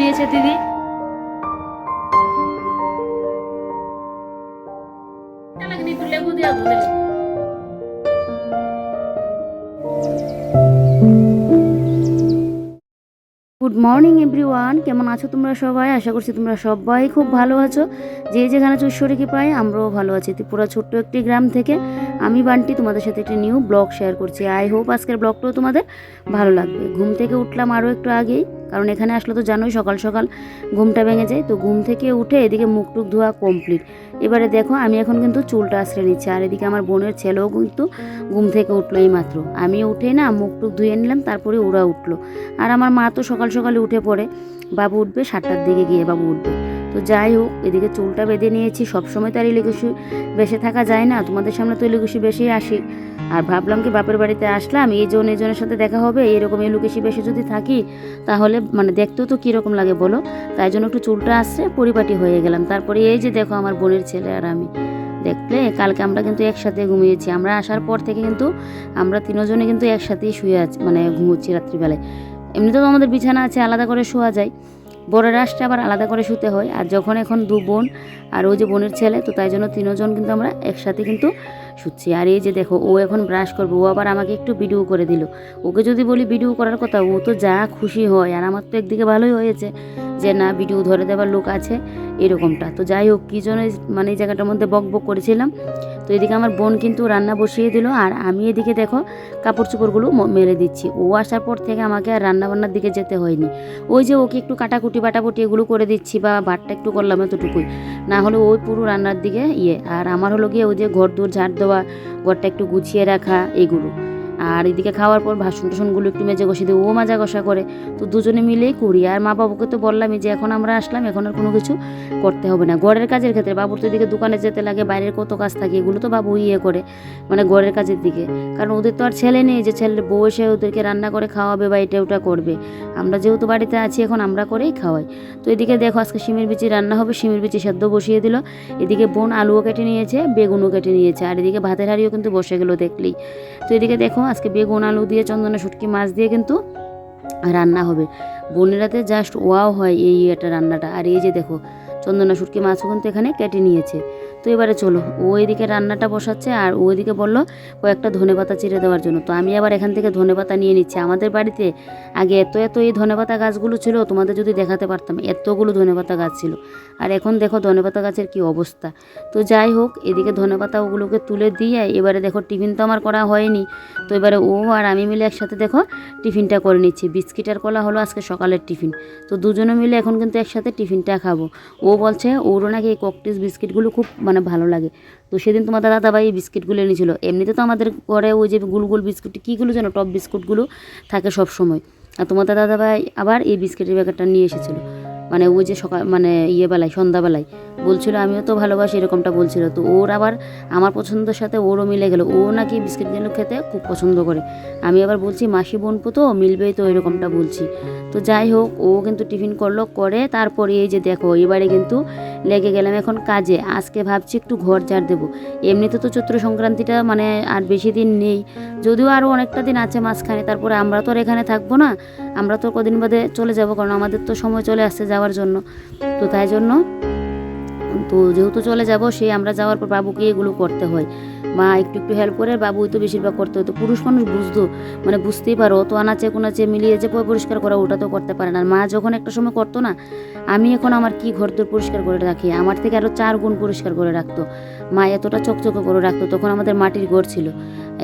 নিয়েছে দিদি। Good morning everyone কেমন আছো তোমরা সবাই? আশা করছি তোমরা সবাই খুব ভালো আছো। যে যেখানে চৈশ্বরীকে পাই আমরাও ভালো আছি। ত্রিপুরা ছোট্ট একটি গ্রাম থেকে আমি বান্টি তোমাদের সাথে একটি নিউ ব্লগ শেয়ার করছি। আই হোপ আজকের ব্লগটাও তোমাদের ভালো লাগবে। ঘুম থেকে উঠলাম আরও একটু আগেই। কারণ এখানে আসলে তো জানোই সকাল সকাল ঘুমটা ভেঙে যায়। তো ঘুম থেকে উঠে এদিকে মুখ টুক ধোয়া কমপ্লিট এবারে দেখো আমি এখন কিন্তু চুলটা আশ্রয় নিচ্ছি। আর এদিকে আমার বোনের ছেলেও কিন্তু ঘুম থেকে উঠল এই মাত্র আমি উঠে না মুখ টুক ধুয়ে নিলাম, তারপরে ওরা উঠল। আর আমার মা তো সকাল সকালে উঠে পড়ে। বাবু উঠবে সাতটার দিকে গিয়ে বাবু উঠবে। তো যাই হোক, এদিকে চুলটা বেঁধে নিয়েছি। সবসময় তো আর ইলিকুশি বেশে থাকা যায় না, তোমাদের সামনে তো ইলিকুশি বেশি আসি। আর ভাবলাম কি বাপের বাড়িতে আসলাম, এই জন এই জনের সাথে দেখা হবে, এরকম এলুকেশি বেশি যদি থাকি, তাহলে মানে দেখতেও তো কীরকম লাগে বলো? তাই জন্য একটু চুলটা আসছে, পরিপাটি হয়ে গেলাম। তারপরে এই যে দেখো আমার বোনের ছেলে আর আমি। দেখলে, কালকে আমরা কিন্তু একসাথে ঘুমিয়েছি। আমরা আসার পর থেকে কিন্তু আমরা তিনজনে কিন্তু একসাথেই শুয়ে আছি মানে ঘুমোচ্ছি রাত্রিবেলায়। এমনিতেও তো আমাদের বিছানা আছে, আলাদা করে শোয়া যায়। বড়ের আসতে আবার আলাদা করে শুতে হয়। আর যখন এখন দু বোন আর ওই যে বোনের ছেলে, তো তাই জন্য তিনজন কিন্তু আমরা একসাথে কিন্তু শুচ্ছি। আর এই যে দেখো, ও এখন ব্রাশ করবে, ও আবার আমাকে একটু ভিডিও করে দিল। ওকে যদি বলি ভিডিও করার কথা, ও তো যা খুশি হয়, আর আমার তো একদিকে ভালোই হয়েছে যে, না ভিডিও ধরে দেওয়ার লোক আছে, এরকমটা। তো যাই হোক, কী জন্য মানে এই জায়গাটার মধ্যে বক বক করেছিলাম। তো এদিকে আমার বোন কিন্তু রান্না বসিয়ে দিল, আর আমি এদিকে দেখো কাপড় চোপড়গুলো মেরে দিচ্ছি। ও আসার পর থেকে আমাকে আর রান্নাবান্নার দিকে যেতে হয়নি। ওই যে ওকে একটু কাটাকুটি বাটাকুটি এগুলো করে দিচ্ছি বা ভাতটা একটু করলাম এতটুকুই। না হলে ওই পুরো রান্নার দিকে ইয়ে। আর আমার হলো গিয়ে ওই যে ঘর দূর ঝাড় দেওয়া, ঘরটা একটু গুছিয়ে রাখা, এগুলো। আর এদিকে খাওয়ার পর ভাসন টাসনগুলো একটু মেজে ঘষে দিই ও মাজা ঘষা করে। তো দুজনে মিলেই করি। আর মা বাবুকে তো বললামই যে এখন আমরা আসলাম, এখন আর কোনো কিছু করতে হবে না। ঘরের কাজের ক্ষেত্রে বাবুর তো এদিকে দোকানে যেতে লাগে, বাইরের কত কাজ থাকে, এগুলো তো বাবু ইয়ে করে মানে ঘরের কাজের দিকে। কারণ ওদের তো আর ছেলে নেই, যে ছেলের বউ এসে ওদেরকে রান্না করে খাওয়াবে বা এটা ওটা করবে। আমরা যেহেতু বাড়িতে আছি, এখন আমরা করেই খাওয়াই। তো এদিকে দেখো আজকে শিমের বিচি রান্না হবে, শিমের বিচি সেদ্ধ বসিয়ে দিল। এদিকে বোন আলুও কেটে নিয়েছে, বেগুনও কেটে নিয়েছে। আর এদিকে ভাতের হাঁড়িও কিন্তু বসে গেলো দেখলেই। তো এদিকে দেখো আজকে বেগুন, আলু দিয়ে, চন্দনা শুটকি, মাছ দিয়ে কিন্তু রান্না হবে। বোনেরাতে জাস্ট ওয়াও হয় এই একটা রান্নাটা। আর এই যে দেখো, চন্দনা শুটকি, মাছও কিন্তু এখানে কেটে নিয়েছে। তো এবারে চলো। ও এদিকে রান্নাটা বসাচ্ছে আর ও এদিকে বলল কয়েকটা ধনেপাতা চিড়ে দেওয়ার জন্য। তো আমি আবার এখান থেকে ধনেপাতা নিয়ে নিচ্ছি। আমাদের বাড়িতে আগে এত এত এই ধনেপাতা গাছগুলো ছিল, তোমাদের যদি দেখাতে পারতাম এতগুলো ধনেপাতা গাছ ছিল। আর এখন দেখো ধনেপাতা গাছের কি অবস্থা। তো যাই হোক, এদিকে ধনেপাতা ওগুলোকে তুলে দিয়ে এবারে দেখো টিফিন তো আমার করা হয়নি। তো এবারে ও আর আমি মিলে একসাথে দেখো টিফিনটা করে নিচ্ছি। বিস্কিট আর কলা হলো আজকে সকালের টিফিন। তো দুজনে মিলে এখন কিন্তু একসাথে টিফিনটা খাব। ও বলছে, ওরও নাকি এই ককটেস বিস্কিটগুলো খুব মানে ভালো লাগে। তো সেদিন তোমাদের দাদাভাই এই বিস্কিটগুলো এনেছিল। এমনিতে তো আমাদের ঘরে ওই যে গুল গুল বিস্কুট কীগুলো যেন, টপ বিস্কুটগুলো থাকে সব সময়। আর তোমাদের দাদাভাই আবার এই বিস্কিটের প্যাকেটটা নিয়ে এসেছিল। মানে ওই যে সকাল মানে ইয়ে বেলায় সন্ধ্যাবেলায় বলছিল, আমিও তো ভালোবাসি এরকমটা বলছিল। তো ওর আবার, আমার পছন্দের সাথে ওরও মিলে গেল। ও নাকি বিস্কিটগুলো খেতে খুব পছন্দ করে। আমি আবার বলছি, মাসি বোনপো তো মিলবেই তো এরকমটা বলছি। তো যাই হোক, ও কিন্তু টিফিন করল, করে তারপরে এই যে দেখো, এবারে কিন্তু লেগে গেলাম এখন কাজে। আজকে ভাবছি একটু ঘর ঝাড় দেবো। এমনিতে তো চৈত্র সংক্রান্তিটা মানে আর বেশি দিন নেই। যদিও আরও অনেকটা দিন আছে মাঝখানে, তারপরে আমরা তো আর এখানে থাকব না। আমরা তো কদিন বাদে চলে যাব, কারণ আমাদের তো সময় চলে আসছে যাওয়ার জন্য। তো তাই জন্য, তো যেহেতু চলে যাব সেই আমরা যাওয়ার পর বাবুকে এগুলো করতে হয়। মা একটু একটু হেল্প করে, বাবুই তো বেশিরভাগ করতে হতো পুরুষ মানুষ বুঝতো মানে বুঝতেই পারো, অত আনাচে কোনাচে মিলিয়ে যে পরিষ্কার করা, ওটা তো করতে পারে না। মা যখন একটা সময় করতো না, আমি এখন আমার কি ঘর দোর পরিষ্কার করে রাখি? আমার থেকে আরও চার গুণ পরিষ্কার করে রাখতো। মা এতটা চকচকে করে রাখতো, তখন আমাদের মাটির ঘর ছিল।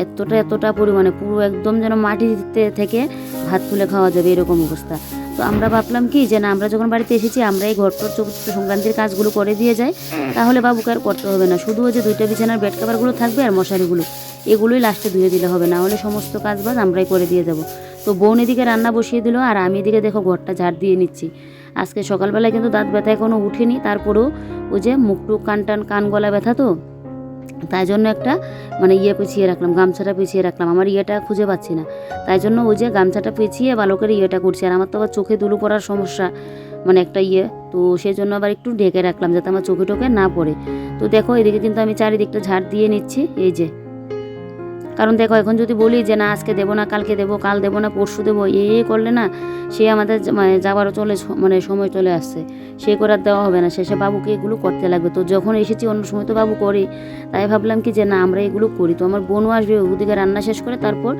এতটা এতটা পরিমাণে, পুরো একদম যেন মাটিতে থেকে ভাত তুলে খাওয়া যাবে, এরকম অবস্থা। তো আমরা ভাবলাম কি যে না, আমরা যখন বাড়িতে এসেছি আমরা এই ঘর টর চতুর্থ সংক্রান্তির কাজগুলো করে দিয়ে যাই, তাহলে বাবুকে আর করতে হবে না। শুধু ওই যে দুইটা বিছানার বেড কাভারগুলো থাকবে আর মশারিগুলো, এগুলোই লাস্টে ধুয়ে দিলে হবে না। হলে সমস্ত কাজ বাজ আমরাই করে দিয়ে যাব। তো বোন এদিকে রান্না বসিয়ে দিল, আর আমি এদিকে দেখো ঘরটা ঝাড় দিয়ে নিচ্ছি। আজকে সকালবেলায় কিন্তু দাঁত ব্যথায় এখনও উঠেনি, তারপরেও ওই যে মুখ টুক কান টান, কান গলা ব্যথা তো তাই জন্য একটা মানে ইয়ে পিছিয়ে রাখলাম, গামছাটা পিছিয়ে রাখলাম। আমার ইয়েটা খুঁজে পাচ্ছি না। তাই জন্য ওই যে গামছাটা পিছিয়ে ভালো করে ইয়েটা করছি। আর আমার তো আবার চোখে দুলু পড়ার সমস্যা মানে একটা ইয়ে। তো সেই জন্য আবার একটু ঢেকে রাখলাম যাতে আমার চোখে টোকে না পড়ে। তো দেখো, এদিকে কিন্তু আমি চারিদিকটা ঝাড় দিয়ে নিচ্ছি। এই যে কারণ দেখো, এখন যদি বলি যে না, আজকে দেবো না, কালকে দেবো, কাল দেবো না, পরশু দেবো, এ করলে না, সে আমাদের মানে যাবারও চলে মানে সময় চলে আসছে। সে করে আর দেওয়া হবে না শেষে বাবুকে এগুলো করতে লাগবে। তো যখন এসেছি অন্য সময় তো বাবু করে, তাই ভাবলাম কি যে না, আমরা এগুলো করি। তো আমার বোনও আসবে, ওদিকে রান্না শেষ করে তারপর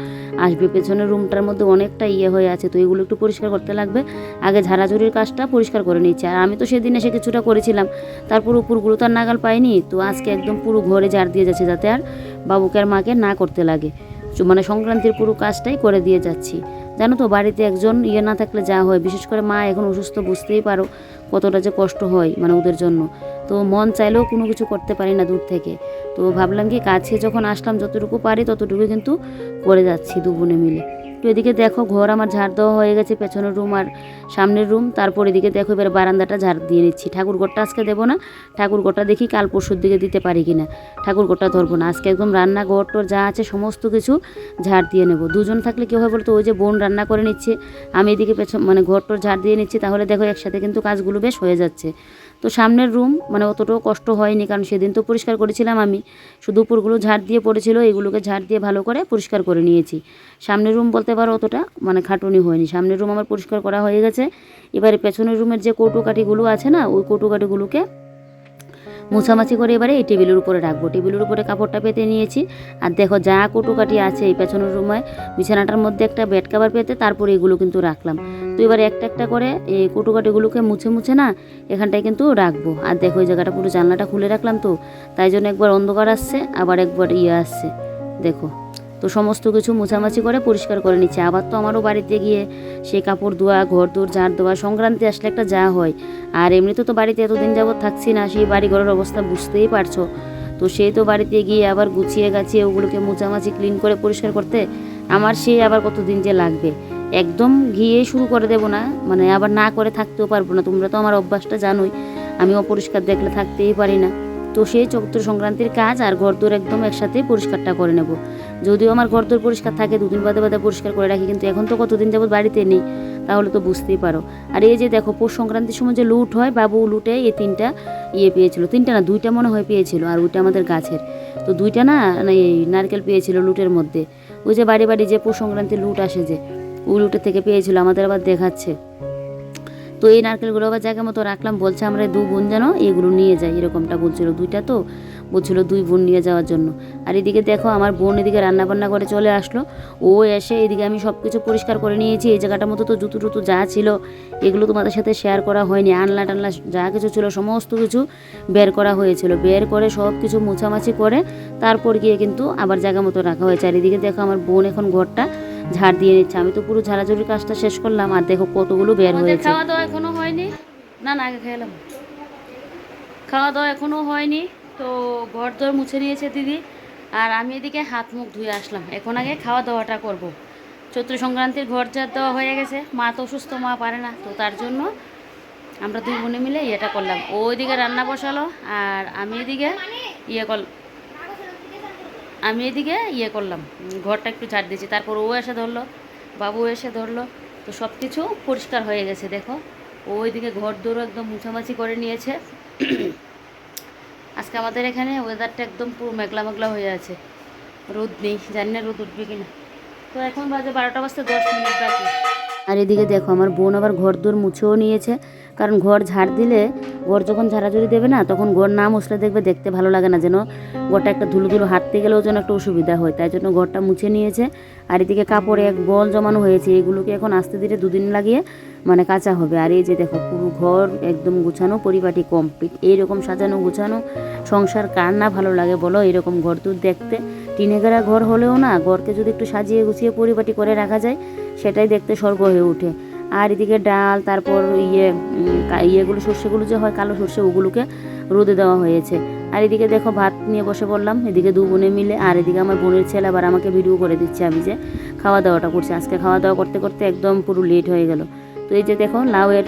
আসবে। পেছনের রুমটার মধ্যে অনেকটা ইয়ে হয়ে আছে, তো এগুলো একটু পরিষ্কার করতে লাগবে। আগে ঝাড়াঝুড়ির কাজটা পরিষ্কার করে নিচ্ছে। আর আমি তো সেদিন এসে কিছুটা করেছিলাম। তারপর উপরগুলো তো আর নাগাল পাইনি, তো আজকে একদম পুরো ঘরে ঝাড় দিয়ে যাচ্ছে যাতে আর বাবুকে আর মাকে না করতে লাগে। মানে সংক্রান্তির পুরো কাজটাই করে দিয়ে যাচ্ছি। জানো তো, বাড়িতে একজন ইয়ে না থাকলে যা হয়, বিশেষ করে মা এখন অসুস্থ, বুঝতেই পারো কতটা যে কষ্ট হয় মানে ওদের জন্য। তো মন চাইলেও কোনো কিছু করতে পারি না দূর থেকে। তো ভাবলাম কি, কাছে যখন আসলাম, যতটুকু পারি ততটুকু কিন্তু করে যাচ্ছি দু বোনে মিলে। তো এদিকে দেখো, ঘর আমার ঝাড় দেওয়া হয়ে গেছে, পেছনের রুম আর সামনের রুম। তারপর এদিকে দেখো, এবার বারান্দাটা ঝাড় দিয়ে নিচ্ছি। ঠাকুর ঘরটা আজকে দেবো না, ঠাকুর ঘরটা দেখি কাল পরশুর দিকে দিতে পারি কিনা। ঠাকুর ঘরটা ধরবো না, আজকে একদম রান্না ঘর টর যা আছে সমস্ত কিছু ঝাড় দিয়ে নেব। দুজন থাকলে কী হয় বলতো, ওই যে বোন রান্না করে নিচ্ছে, আমি এদিকে পেছন মানে ঘর টর ঝাড় দিয়ে নিচ্ছি, তাহলে দেখো একসাথে কিন্তু কাজগুলো বেশ হয়ে যাচ্ছে। তো সামনের রুম মানে অতটাও কষ্ট হয়নি, কারণ সেদিন তো পরিষ্কার করেছিলাম আমি। শুধু উপরগুলো ঝাড় দিয়ে পড়েছিল, এগুলোকে ঝাড় দিয়ে ভালো করে পরিষ্কার করে নিয়েছি। সামনের রুম বলতে পারো অতটা মানে খাটুনি হয়নি। সামনের রুম আমার পরিষ্কার করা হয়ে গেছে। এবারে পেছনের রুমের যে কৌটোকাঠিগুলো আছে না, ওই কৌটোকাঠিগুলোকে মোছামাছি করে এবারে এই টেবিলের উপরে রাখব। টেবিলের উপরে কাপড়টা পেতে নিয়েছি। আর দেখো যা কুটুকাটি আছে এই পেছনের রুমে, বিছানাটার মধ্যে একটা বেড কাভার পেতে তারপরে এগুলো কিন্তু রাখলাম। তো এবার একটা একটা করে এই কুটুকাটিগুলোকে মুছে মুছে না এখানটায় কিন্তু রাখব। আর দেখো এই জায়গাটা পুরো জানলাটা খুলে রাখলাম তো, তাই জন্য একবার অন্ধকার আসছে, আবার একবার ইয়ে আসছে। দেখো। তো সমস্ত কিছু মোছামাছি করে পরিষ্কার করে নিচ্ছে। আবার তো আমারও বাড়িতে গিয়ে সে কাপড় ধোয়া, ঘর দোর ঝাড় দেওয়া, সংক্রান্তি আসলে একটা যা হয়। আর এমনিতে তো বাড়িতে এতদিন যাবৎ থাকছি না, সেই বাড়ি ঘরের অবস্থা বুঝতেই পারছ। তো সেই তো বাড়িতে গিয়ে আবার গুছিয়ে গাছিয়ে ওগুলোকে মোছামাছি ক্লিন করে পরিষ্কার করতে আমার সেই আবার কতদিন যে লাগবে। একদম গিয়ে শুরু করে দেবো না মানে আবার না করে থাকতেও পারব না। তোমরা তো আমার অভ্যাসটা জানোই, আমি অপরিষ্কার দেখলে থাকতেই পারি না। তো সেই চৈত্র সংক্রান্তির কাজ আর ঘর ঘরদোর একদম একসাথে পরিষ্কারটা করে নেব। যদিও আমার ঘর ঘরদোর পরিষ্কার থাকে, দুদিন বাদে বাদে পরিষ্কার করে রাখি, কিন্তু এখন তো কতদিন যাবত বাড়িতে নেই, তাহলে তো বুঝতেই পারো। আর এই যে দেখো, পৌষ সংক্রান্তির সময় যে লুট হয়, বাবু লুটে এই তিনটা ইয়ে পেয়েছিল। তিনটা না, দুইটা মনে হয় পেয়েছিল, আর ওইটা আমাদের গাছের। তো দুইটা না না এই নারকেল পেয়েছিল লুটের মধ্যে। ওই যে বাড়ি বাড়ি যে পৌষ সংক্রান্তির লুট আসে যে, ওই লুটের থেকে পেয়েছিল, আমাদের আবার দেখাচ্ছে। তো এই নারকেলগুলো আবার জায়গা মতো রাখলাম, বলছে আমরা দু বোন যেন এগুলো নিয়ে যাই, এরকমটা বলছিল দুইটা তো। বলছিল দুই বোন নিয়ে যাওয়ার জন্য। আর এদিকে দেখো আমার বোন এদিকে রান্না বান্না করে চলে আসলো। ও এসে এদিকে আমি সব কিছু পরিষ্কার করে নিয়েছি। এই জায়গাটার মতো তো জুতো টুতু যা ছিল এগুলো তোমাদের সাথে শেয়ার করা হয়নি। আনলা টানলা যা কিছু ছিল সমস্ত কিছু বের করা হয়েছিল। বের করে সব কিছু মোছামাছি করে তারপর গিয়ে কিন্তু আবার জায়গা মতো রাখা হয়েছে। আর এদিকে দেখো আমার বোন এখন ঘরটা ঝাড় দিয়ে নিচ্ছে। আমি তো পুরো ঝাড়াঝুড়ির কাজটা শেষ করলাম আর দেখো কতগুলো বের হয়েছে। খাওয়া দাওয়া এখনও হয়নি? না না আগে খেলাম খাওয়া দাওয়া এখনও হয়নি? তো ঘর দর মুছে নিয়েছে দিদি। আর আমি এদিকে হাত মুখ ধুয়ে আসলাম। এখন আগে খাওয়া দাওয়াটা করব। চৈত্র সংক্রান্তির ঘর যার দেওয়া হয়ে গেছে। মা তো অসুস্থ, মা পারে না। তো তার জন্য আমরা দুই বোনে মিলে ইয়েটা করলাম। ও ওইদিকে রান্না বসালো আর আমি এদিকে ইয়ে কর আমি এদিকে ইয়ে করলাম। ঘরটা একটু ঝাড় দিয়েছি। তারপর ও এসে ধরলো, বাবু এসে ধরলো। তো সব কিছু পরিষ্কার হয়ে গেছে, দেখো। ও ওইদিকে ঘর দৌড়ো একদম মুছামাছি করে নিয়েছে। আজকে আমাদের এখানে ওয়েদারটা একদম পুরো মেঘলা মেঘলা হয়ে আছে। রোদ নেই, জানি না রোদ উঠবে কিনা। তো এখন বাজে বারোটা বাজতে দশ মিনিট বাকি। আর এদিকে দেখো, আমার বোন আবার ঘর দোর মুছেও নিয়েছে। কারণ ঘর ঝাড় দিলে ঘর যখন ঝাড়াঝুড়ি দেবে না, তখন ঘর না মুছলে দেখবে দেখতে ভালো লাগে না, যেন ঘরটা একটা ধুলো ধুলো হাঁটতে গেলেও যেন একটা অসুবিধা হয়। তাই জন্য ঘরটা মুছে নিয়েছে। আর এদিকে কাপড়ে এক বল জমানো হয়েছে। এগুলোকে এখন আস্তে ধীরে দুদিন লাগিয়ে মানে কাঁচা হবে। আর এই যে দেখো, পুরো ঘর একদম গুছানো পরিপাটি কমপ্লিট এইরকম সাজানো, গুছানো, সংসার কার না ভালো লাগে বলো? এরকম ঘর তো দেখতে। টিনে টিনেগেরা ঘর হলেও না, ঘরকে যদি একটু সাজিয়ে গুছিয়ে পরিপাটি করে রাখা যায়, সেটাই দেখতে স্বর্গ হয়ে ওঠে। আর এদিকে ডাল, তারপর ইয়ে ইয়েগুলো, সর্ষেগুলো যে হয়, কালো সর্ষে, ওগুলোকে রোদে দেওয়া হয়েছে। আর এদিকে দেখো, ভাত নিয়ে বসে পড়লাম এদিকে দু বোনে মিলে, আর এদিকে আমার বোনের ছেলে আবার আমাকে ভিডিও করে দিচ্ছে, আমি যে খাওয়া দাওয়াটা করছি। আজকে খাওয়া দাওয়া করতে করতে একদম পুরো লেট হয়ে গেল। তো এই যে দেখো, লাউয়ের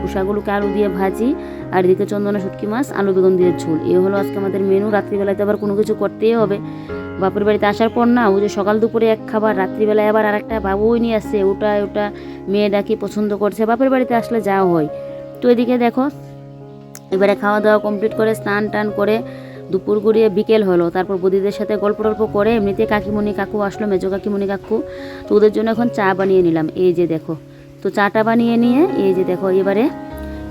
খোসাগুলোকে আলু দিয়ে ভাজি, আর এদিকে চন্দনা শুটকি মাছ, আলু বেগুন দিয়ে ঝোল। এই হলো আজকে আমাদের মেনু। রাত্রিবেলাতে আবার কোনো কিছু করতেই হবে। বাপের বাড়িতে আসার পর না, ওই যে সকাল দুপুরে এক খাবার, রাত্রিবেলায় আবার আরেকটা বাবুই নিয়ে আসছে ওটা ওটা মেয়ে ডাকি পছন্দ করছে। বাপের বাড়িতে আসলে যা হয়। তো এদিকে দেখো, এবারে খাওয়া দাওয়া কমপ্লিট করে, স্নান টান করে দুপুর গড়িয়ে বিকেল হলো। তারপর বদিদের সাথে গল্প টল্প করে এমনিতে কাকিমণি কাকু আসলো, মেজো কাকিমণি কাকু। তো ওদের জন্য এখন চা বানিয়ে নিলাম। এই যে দেখো তো চাটা বানিয়ে নিয়ে এই যে দেখো এবারে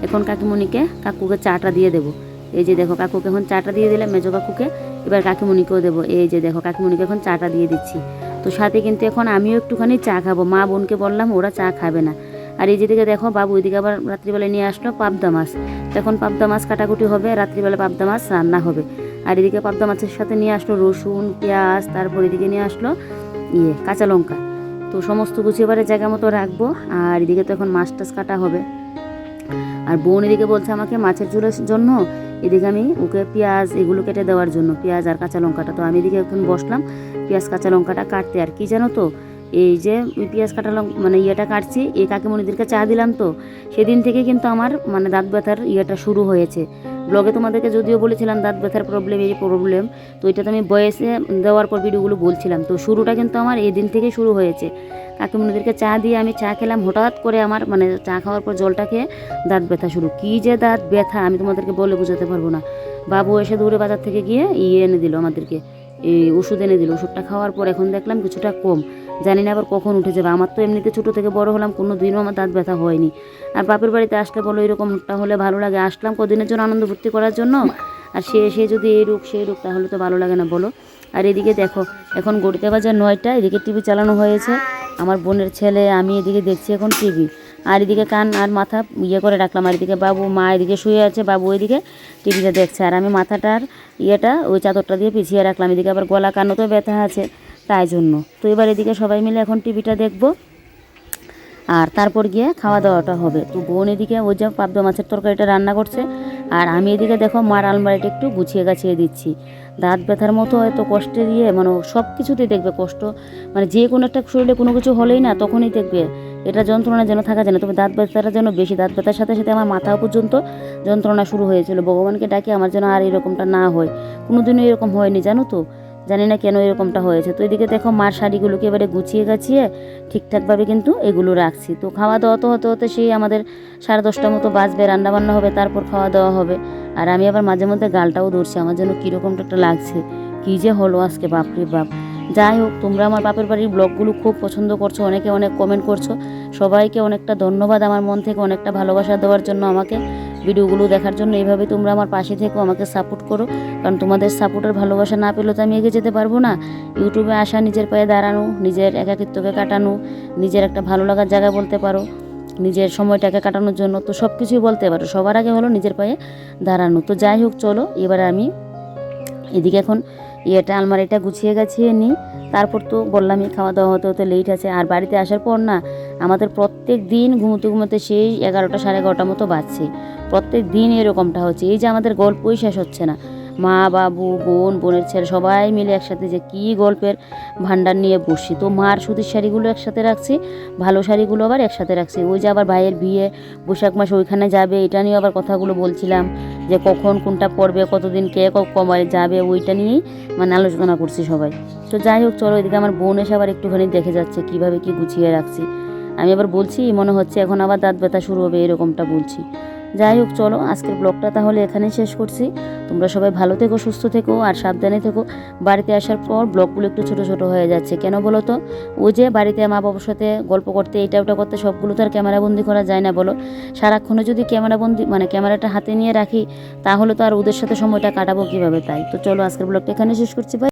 এখন কাকিমণিকে কাকুকে চাটা দিয়ে দেবো। এই যে দেখো কাকুকে এখন চাটা দিয়ে দিলাম, মেজো কাকুকে। এবার কাকিমণিকেও দেবো। এই যে দেখো কাকিমণিকে এখন চাটা দিয়ে দিচ্ছি। তো সাথে কিন্তু এখন আমিও একটুখানি চা খাব। মা বোনকে বললাম ওরা চা খাবে না। আর এই যেদিকে দেখো বাবু ওইদিকে আবার রাত্রিবেলা নিয়ে আসলো পাবদা মাছ। তখন পাবদা মাছ কাটাকুটি হবে, রাত্রিবেলা পাবদা মাছ রান্না হবে। আর এদিকে পাবদা মাছের সাথে নিয়ে আসলো রসুন, পেঁয়াজ, তারপর এদিকে নিয়ে আসলো ইয়ে কাঁচা লঙ্কা। তো সমস্ত গুছিয়ে এবারে জায়গা মতো রাখব, আর এদিকে তো এখন মাছ টাছ কাটা হবে। আর বোন এদিকে বলছে আমাকে মাছের ঝোলের জন্য, এদিকে আমি ওকে পেঁয়াজ এগুলো কেটে দেওয়ার জন্য, পেঁয়াজ আর কাঁচা লঙ্কাটা। তো আমি এদিকে এখন বসলাম, পেঁয়াজ কাঁচা লঙ্কাটা কাটতে। আর কি জানো তো, এই যে পেঁয়াজ কাটা মানে ইয়েটা কাটছি, এই কাকিমণিদেরকে চা দিলাম তো, সেদিন থেকে কিন্তু আমার মানে দাঁত ব্যথার ইয়েটা শুরু হয়েছে। ব্লগে তোমাদেরকে যদিও বলেছিলাম দাঁত ব্যথার প্রবলেম এই প্রবলেম তো এটা তো আমি বয়সে দেওয়ার পর ভিডিওগুলো বলছিলাম। তো শুরুটা কিন্তু আমার এই দিন থেকে শুরু হয়েছে। কাকিমণিদেরকে চা দিয়ে আমি চা খেলাম, হঠাৎ করে আমার মানে চা খাওয়ার পর জলটা খেয়ে দাঁত ব্যথা শুরু। কী যে দাঁত ব্যথা, আমি তোমাদেরকে বলে বোঝাতে পারব না। বাবু এসে দূরে বাজার থেকে গিয়ে ইয়ে এনে দিল আমাদেরকে। এই ওষুধ এনে দিল। ওষুধটা খাওয়ার পর এখন দেখলাম কিছুটা কম। জানি না আবার কখন উঠে যাবে। আমার তো এমনিতে ছোটো থেকে বড় হলাম কোনো দিনও আমার দাঁত ব্যথা হয়নি। আর বাপের বাড়িতে আসলে বলো এরকমটা হলে ভালো লাগে। আসলাম কদিনের জন্য আনন্দ ভর্তি করার জন্য। আর সে সে যদি এই রোগ, সেই রোগ, তাহলে তো ভালো লাগে না বলো। আর এদিকে দেখো, এখন গড়িতে বাজার নয়টা এদিকে টিভি চালানো হয়েছে। আমার বোনের ছেলে, আমি এদিকে দেখছি এখন টিভি। আর এদিকে কান আর মাথা ইয়ে করে রাখলাম। আর এদিকে বাবু, মা এদিকে শুয়ে আছে, বাবু ওইদিকে টিভিটা দেখছে। আর আমি মাথাটার ইয়েটা ওই চাদরটা দিয়ে পিছিয়ে রাখলাম। এদিকে আবার গলা কানও তো ব্যথা আছে, তাই জন্য। তো এবার এদিকে সবাই মিলে এখন টিভিটা দেখব। আর তারপর গিয়ে খাওয়া দাওয়াটা হবে। তো বোন এদিকে ওই যে পাবদা মাছের তরকারিটা রান্না করছে। আর আমি এদিকে দেখো মার আলমারিটা একটু গুছিয়ে গাছিয়ে দিচ্ছি। দাঁত ব্যথার মতো হয়তো কষ্টের দিয়ে মানে সব কিছুতেই দেখবে কষ্ট। মানে যে কোনো একটা শরীরে কোনো কিছু হলেই না তখনই দেখবে। এটা যন্ত্রণা যেন থাকা যায় না। তবে দাঁত ব্যথাটা যেন বেশি দাঁত ব্যথার সাথে সাথে আমার মাথা পর্যন্ত যন্ত্রণা শুরু হয়েছিল। ভগবানকে ডাকি আমার যেন আর এরকমটা না হয়। কোনোদিনও এরকম হয়নি, জানো তো? জানি না কেন এরকমটা হয়েছে। তো এদিকে দেখো, মার শাড়িগুলোকে এবারে গুছিয়ে গাছিয়ে ঠিকঠাকভাবে কিন্তু এগুলো রাখছি। তো খাওয়া দাওয়া তো হতে হতে সেই আমাদের সাড়ে দশটা মতো বাজবে, রান্নাবান্না হবে, তারপর খাওয়া দাওয়া হবে। আর আমি আবার মাঝে মধ্যে গালটাও ধরছি। আমার যেন কীরকমটা একটা লাগছে। কী যে হলো আজকে, বাপরে বাপ। যাই হোক, তোমরা আমার বাপের বাড়ির ব্লগগুলো খুব পছন্দ করছ, অনেকে অনেক কমেন্ট করছ। সবাইকে অনেকটা ধন্যবাদ আমার মন থেকে, অনেকটা ভালোবাসা দেওয়ার জন্য আমাকে। ভিডিওগুলো দেখার জন্য এইভাবে তোমরা আমার পাশে থেকো, আমাকে সাপোর্ট করো। কারণ তোমাদের সাপোর্টের ভালোবাসা না পেলে তো আমি এগিয়ে যেতে পারব না। ইউটিউবে আসা, নিজের পায়ে দাঁড়ানো, নিজের একাকিত্বকে কাটানো, নিজের একটা ভালো লাগার জায়গা বলতে পারো, নিজের সময়টাকে কাটানোর জন্য। তো সব কিছুই বলতে পারো, সবার আগে হলো নিজের পায়ে দাঁড়ানো। তো যাই হোক, চলো, এবারে আমি এদিকে এখন ইয়েটা আলমারিটা গুছিয়ে গাছিয়ে নিই তারপর তো বললামই খাওয়া দাওয়া হতে হতে লেট আছে। আর বাড়িতে আসার পর না, আমাদের প্রত্যেক দিন ঘুমোতে ঘুমোতে সেই এগারোটা সাড়ে এগারোটা মতো বাজছে। প্রত্যেক দিন এরকমটা হচ্ছে। এই যে আমাদের গল্পই শেষ হচ্ছে না। মা, বাবু, বোন, বোনের ছেলে সবাই মিলে একসাথে যে কী গল্পের ভাণ্ডার নিয়ে বসছি। তো মার সুতির শাড়িগুলো একসাথে রাখছি, ভালো শাড়িগুলো আবার একসাথে রাখছি। ওই যে আবার ভাইয়ের বিয়ে, বৈশাখ মাস ওইখানে যাবে, এটা নিয়ে আবার কথাগুলো বলছিলাম যে কখন কোনটা পড়বে, কতদিন কে কমায় যাবে, ওইটা নিয়েই মানে আলোচনা করছি সবাই। তো যাই হোক, চলো এদিকে আমার বোন এসে আবার একটুখানি দেখে যাচ্ছে কীভাবে কি গুছিয়ে রাখছি। আমি আবার বলছি, মনে হচ্ছে এখন আবার দাঁত ব্যথা শুরু হবে, এরকমটা বলছি। যাই হোক, চলো আজকের ব্লগটা তাহলে এখানেই শেষ করছি। তোমরা সবাই ভালো থেকো, সুস্থ থেকো, আর সাবধানে থেকো। বাড়িতে আসার পর ব্লগগুলো একটু ছোট ছোট হয়ে যাচ্ছে। কেন বলো তো? ওই যে বাড়িতে মা বাবার সাথে গল্প করতে এটা ওটা করতে সবগুলো তো আর ক্যামেরাবন্দি করা যায় না বলো। সারাক্ষণে যদি ক্যামেরাবন্দি মানে ক্যামেরাটা হাতে নিয়ে রাখি, তাহলে তো আর ওদের সাথে সময়টা কাটাবো কীভাবে তাই? তো চলো আজকের ব্লগটা এখানে শেষ করছি।